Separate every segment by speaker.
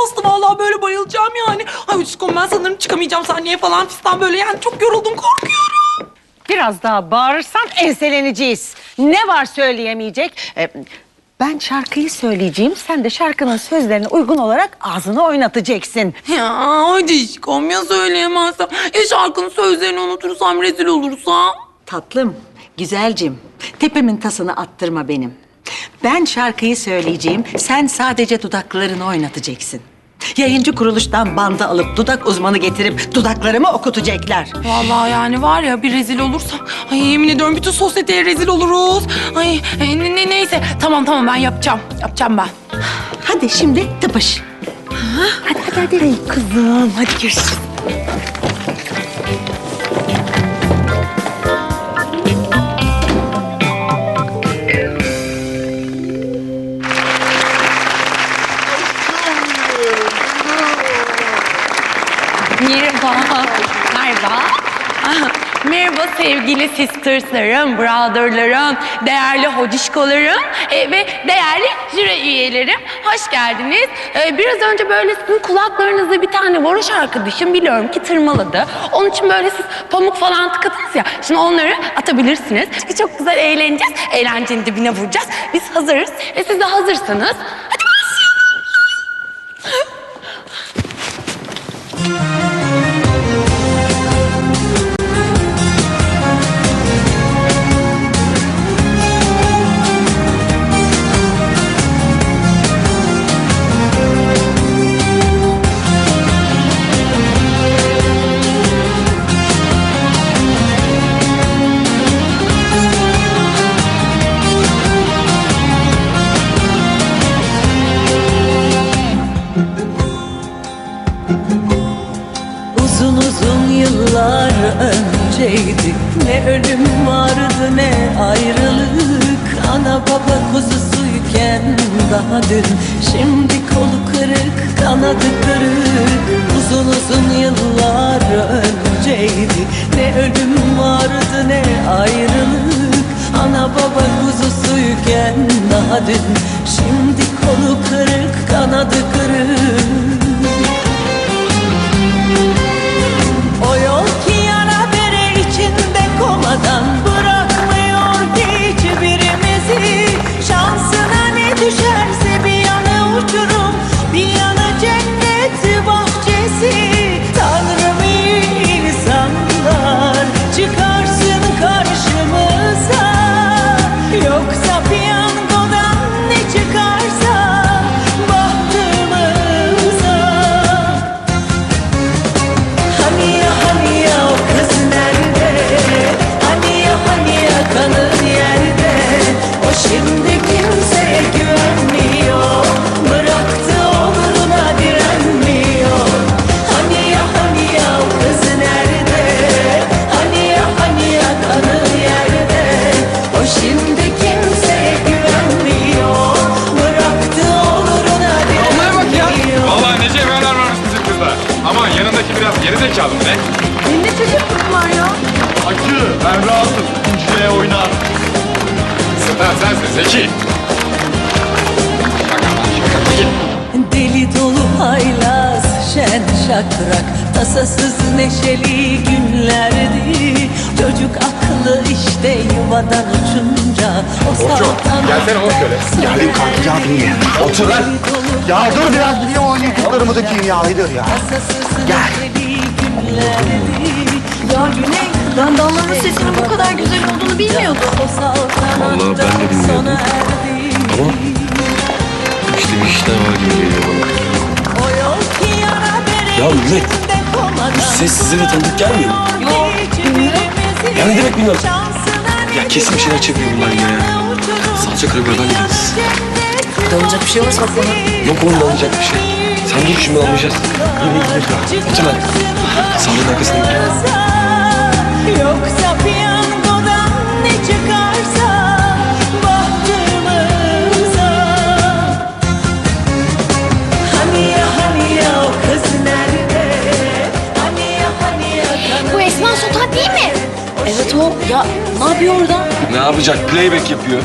Speaker 1: bastı vallahi böyle bayılacağım yani. Ay Uçuşkom ben sanırım çıkamayacağım sahneye falan fistan böyle yani çok yoruldum korkuyorum.
Speaker 2: Biraz daha bağırırsan enseleneceğiz. Ne var söyleyemeyecek? Ee, ben şarkıyı söyleyeceğim. Sen de şarkının sözlerine uygun olarak ağzını oynatacaksın.
Speaker 1: Ya hadi Uçuşkom ya söyleyemezsem. Ya şarkının sözlerini unutursam rezil olursam.
Speaker 2: Tatlım, güzelcim. Tepemin tasını attırma benim. Ben şarkıyı söyleyeceğim. Sen sadece dudaklarını oynatacaksın. Yayıncı kuruluştan banda alıp dudak uzmanı getirip dudaklarımı okutacaklar.
Speaker 1: Vallahi yani var ya bir rezil olursam. Ay yemin ediyorum bütün sosyeteye rezil oluruz. Ay e, ne, ne- neyse tamam tamam ben yapacağım. Yapacağım ben.
Speaker 2: Hadi şimdi tıpış. Hadi hadi hadi. Ay kızım hadi görüşürüz.
Speaker 1: Merhaba. Merhaba. Merhaba sevgili sisterslarım, brotherlarım, değerli hodişkolarım e, ve değerli jüri üyelerim. Hoş geldiniz. E, biraz önce böyle sizin kulaklarınızda bir tane varoş arkadaşım biliyorum ki tırmaladı. Onun için böyle siz pamuk falan tıkadınız ya. Şimdi onları atabilirsiniz. Çünkü çok güzel eğleneceğiz. Eğlencenin dibine vuracağız. Biz hazırız. E, siz de hazırsanız hadi
Speaker 3: önceydi Ne ölüm vardı ne ayrılık. Ana baba kuzusuyken daha dün. Şimdi kolu kırık kanadı kırık. Uzun uzun yıllar önceydi. Ne ölüm vardı ne ayrılık. Ana baba kuzusuyken daha dün. Şimdi kolu kırık kanadı kırık şakrak Tasasız neşeli günlerdi Çocuk aklı işte yuvadan uçunca O
Speaker 4: Orço, gelsene oğlum şöyle.
Speaker 5: Geldim kanka ya. Otur lan. Ya dur biraz gideyim oynadıklarımı dökeyim ya Haydır ya.
Speaker 3: Gel.
Speaker 6: Ya Güney, ben Damla'nın sesinin bu kadar güzel olduğunu bilmiyordum.
Speaker 3: Vallahi ben de bilmiyordum. Ama
Speaker 7: İşte bir işler var gibi geliyor bana.
Speaker 3: Ya
Speaker 7: millet, bu ses size de tanıdık gelmiyor mu? Ya ne demek bilmiyorum. Ya kesin bir şeyler çeviriyor bunlar yine ya. Salça karabiberden gideriz.
Speaker 6: Dalacak bir şey varsa bak bana.
Speaker 7: Yok onun alınacak bir şey. Sen dur şimdi anlayacağız. Yine gidelim. Otur lan. Sandığın arkasına git.
Speaker 3: Yoksa Ya
Speaker 6: ne yapıyor orada?
Speaker 7: Ne yapacak? Playback yapıyor.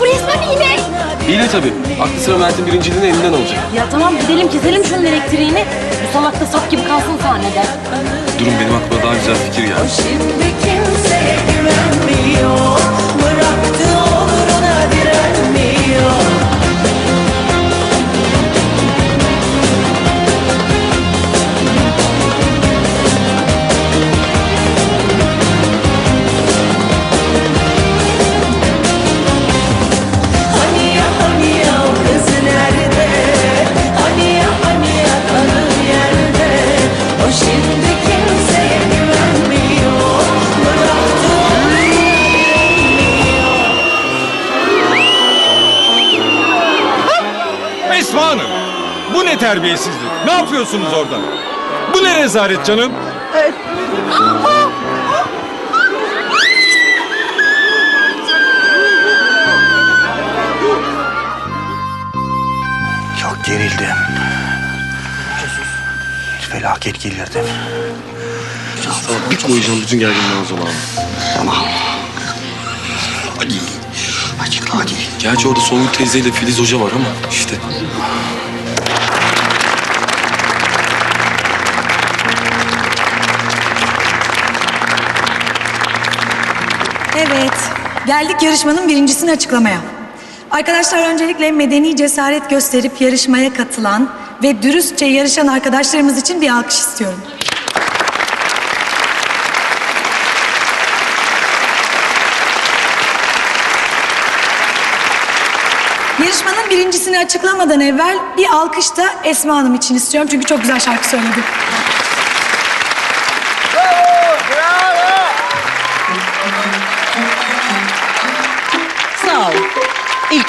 Speaker 6: Bu resmen hile.
Speaker 7: İyi de tabii. Aklı sıra Mert'in birinciliğini elinden alacak.
Speaker 6: Ya tamam gidelim keselim şunun elektriğini. Bu salak da sap gibi kalsın sahnede.
Speaker 7: Durun benim aklıma daha güzel fikir geldi.
Speaker 4: Terbiyesizlik? Ne yapıyorsunuz orada? Bu ne rezalet canım?
Speaker 5: Çok gerildim. Felaket gelirdim.
Speaker 7: Bir koyacağım bütün gerginliği o zaman.
Speaker 5: Tamam. Hadi. Açıkla hadi.
Speaker 7: Gerçi orada Songül teyzeyle Filiz Hoca var ama işte.
Speaker 8: Geldik yarışmanın birincisini açıklamaya. Arkadaşlar öncelikle medeni cesaret gösterip yarışmaya katılan ve dürüstçe yarışan arkadaşlarımız için bir alkış istiyorum. Yarışmanın birincisini açıklamadan evvel bir alkış da Esma Hanım için istiyorum çünkü çok güzel şarkı söyledi.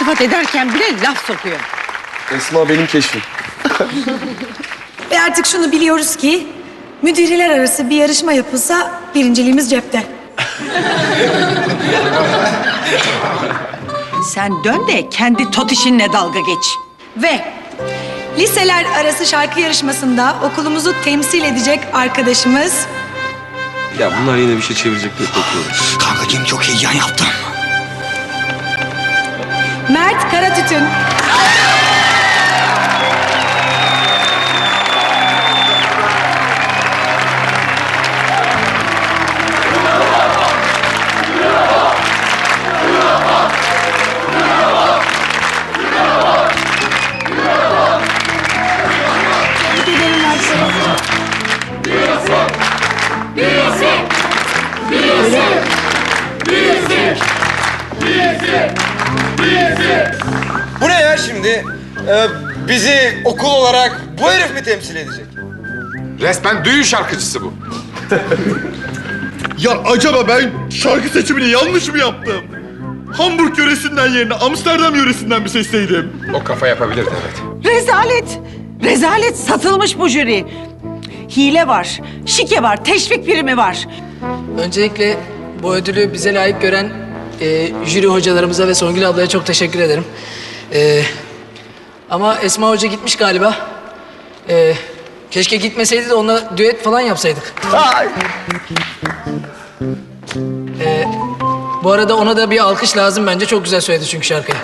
Speaker 2: İltifat ederken bile laf sokuyor.
Speaker 7: Esma benim keşfim.
Speaker 8: Ve artık şunu biliyoruz ki müdürler arası bir yarışma yapılsa birinciliğimiz cepte.
Speaker 2: Sen dön de kendi tot işinle dalga geç.
Speaker 8: Ve liseler arası şarkı yarışmasında okulumuzu temsil edecek arkadaşımız
Speaker 7: Ya bunlar yine bir şey çevirecek diye korkuyorum.
Speaker 5: Kankacığım çok heyecan yaptım.
Speaker 8: Mert Karatütün.
Speaker 9: Şimdi? Ee, bizi okul olarak bu herif mi temsil edecek?
Speaker 4: Resmen düğün şarkıcısı bu. ya acaba ben şarkı seçimini yanlış mı yaptım? Hamburg yöresinden yerine Amsterdam yöresinden mi seçseydim? O kafa yapabilirdi evet.
Speaker 2: Rezalet. Rezalet satılmış bu jüri. Hile var, şike var, teşvik primi var.
Speaker 10: Öncelikle bu ödülü bize layık gören e, jüri hocalarımıza ve Songül ablaya çok teşekkür ederim. E, ama Esma Hoca gitmiş galiba. E, keşke gitmeseydi de onunla düet falan yapsaydık. E, bu arada ona da bir alkış lazım bence. Çok güzel söyledi çünkü şarkıyı.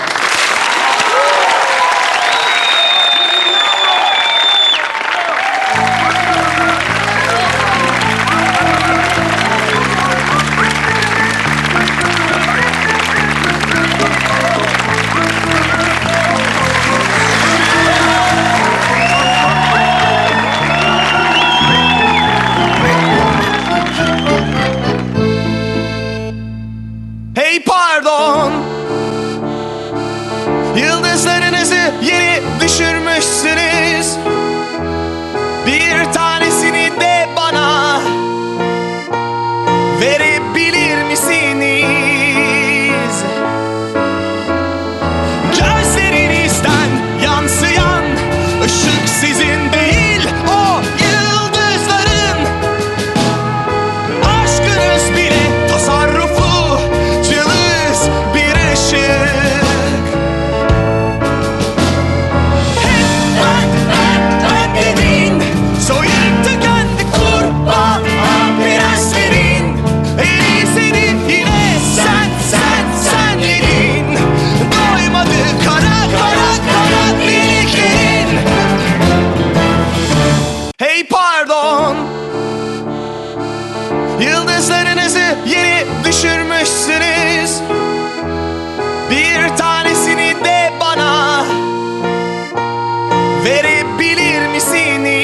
Speaker 9: Bilir misin?